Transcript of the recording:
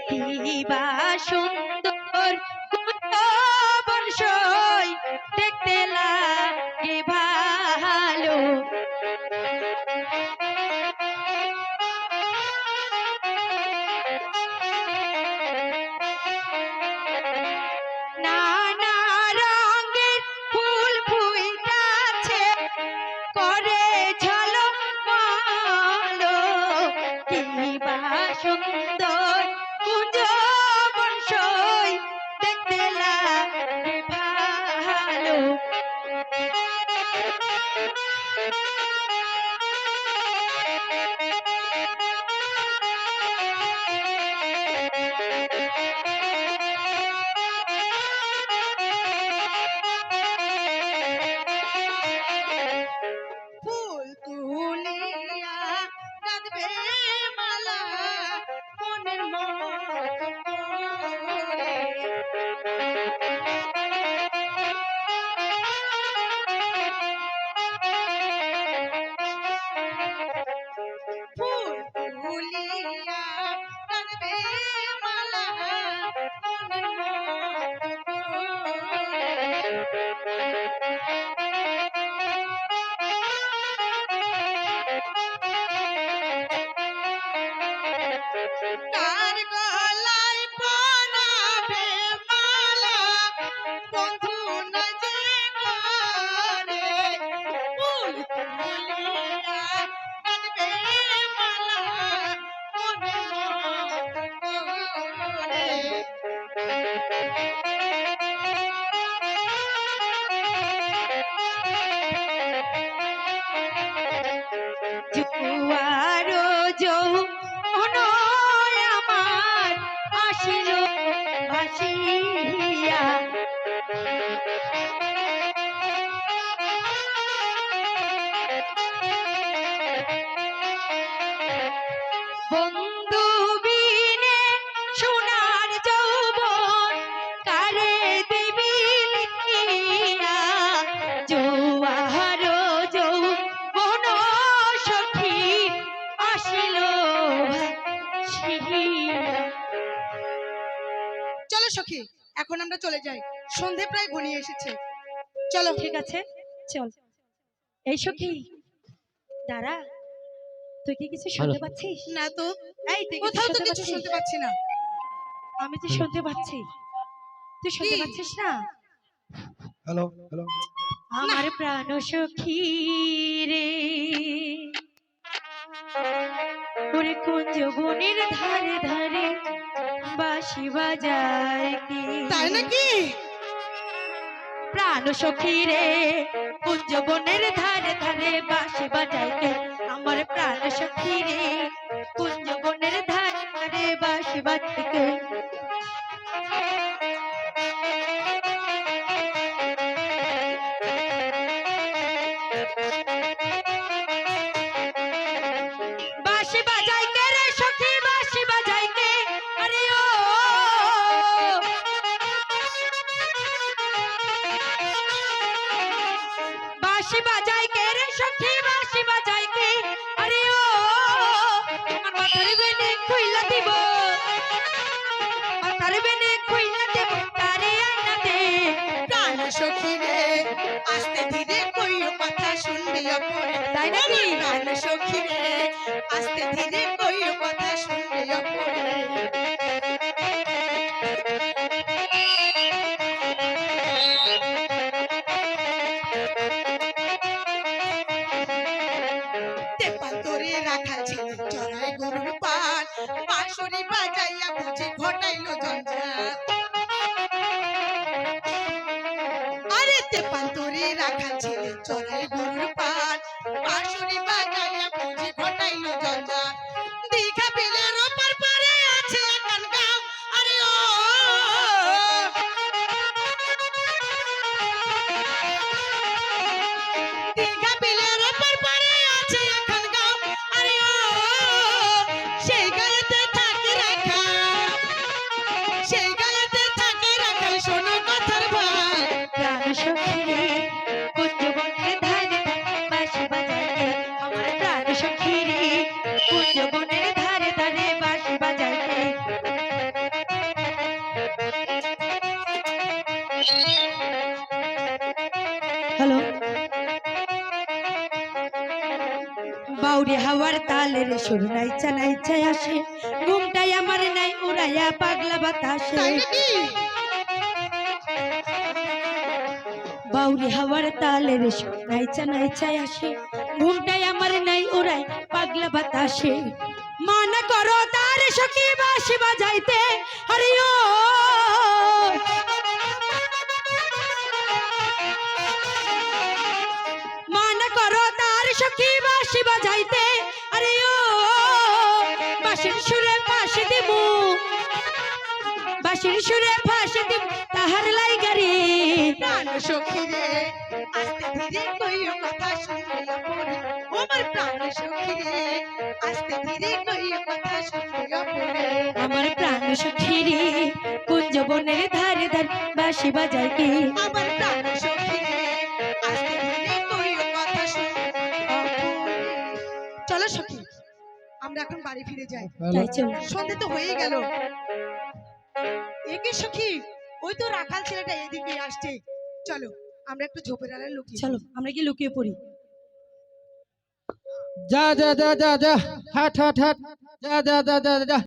কি বা সুন্দর কাঁদবে মালা চলো সখী এখন আমরা চলে যাই। সন্ধে প্রায় ঘনিয়ে এসেছে। চলো। ঠিক আছে চল। এই সখী দাঁড়া। তুই কি কিছু শুনতে পাচ্ছিস? না তো। এই তুই কোথাও তো কিছু শুনতে পাচ্ছি না। আমি তো শুনতে পাচ্ছি তুই শুনতে পাচ্ছিস না? Hello hello. আমার প্রাণ সখী রে। কুঞ্জ বনের ধারে ধারে বাঁশি বাজায় কি? তাই নাকি? প্রাণ সখী রে কুঞ্জ বাঁশি বাজাই কে রে সখী বাঁশি বাজাই কে আরে ও আমার মাথার বেনে খুইলা দিব। মাথার বেনে খুইলা দেব তারে আইনা প্রাণ সখী রে আস্তে ধীরে কইও কথা শুনবি অপরে। তাই নাকি? প্রাণ সখী রে আস্তে ধীরে কইও তেপান্তরে রাখা ছিল চড়াই গরুর পান বাঁশরি বাজাইয়া বুঝি ঘটাইলো জঞ্জাল আরে ছিল চড়াই গরুর পান বাঁশরি বাজাইয়া বুঝি ঘটাইলো জঞ্জাল দীঘা বিলের ওপার পারে আছে একান গাঁও, আরে ও! হ্যালো। বাউরি হাওয়ার তালে তালের সুর নাইচা নাইচাই আসে ঘুমটাই আমার নাই উড়াইয়া পাগলা বাতাসে। বাউরি হাওয়ার তালের সুর নাইচা নাইচাই আসে ঘুমটাই আমার নাই উড়াই পাগলা বাতাসে। মানা করো তার সখী বাঁশি বাজাইতে আরে সুরে ফাঁসি দিমু তাহার লাই গাড়ি। প্রাণ সখী রে আস্তে ধীরে কইও কথা শুনিয়া পড়ে আমার প্রাণ সখী রে আস্তে ধীরে কইও কথা শুনিয়া পড়ে আমার প্রাণ সখীরে কুঞ্জ বনের ধারে ধারে বাঁশি বাজাই কে? আমার প্রাণ সখী রে আস্তে ধীরে কইও কথা শুনিয়া চলো সখী আমরা এখন বাড়ি ফিরে যাই। সন্ধে তো হয়েই গেল। একে সখি ওই তো রাখাল ছেলেটা এদিকে আসছে। চলো আমরা একটু ঝোপের আড়ালে লুকিয়ে চলো আমরা কি লুকিয়ে পড়ি। যা যা যা যা যা হাট হাট হাট। যা যা যা যা যা।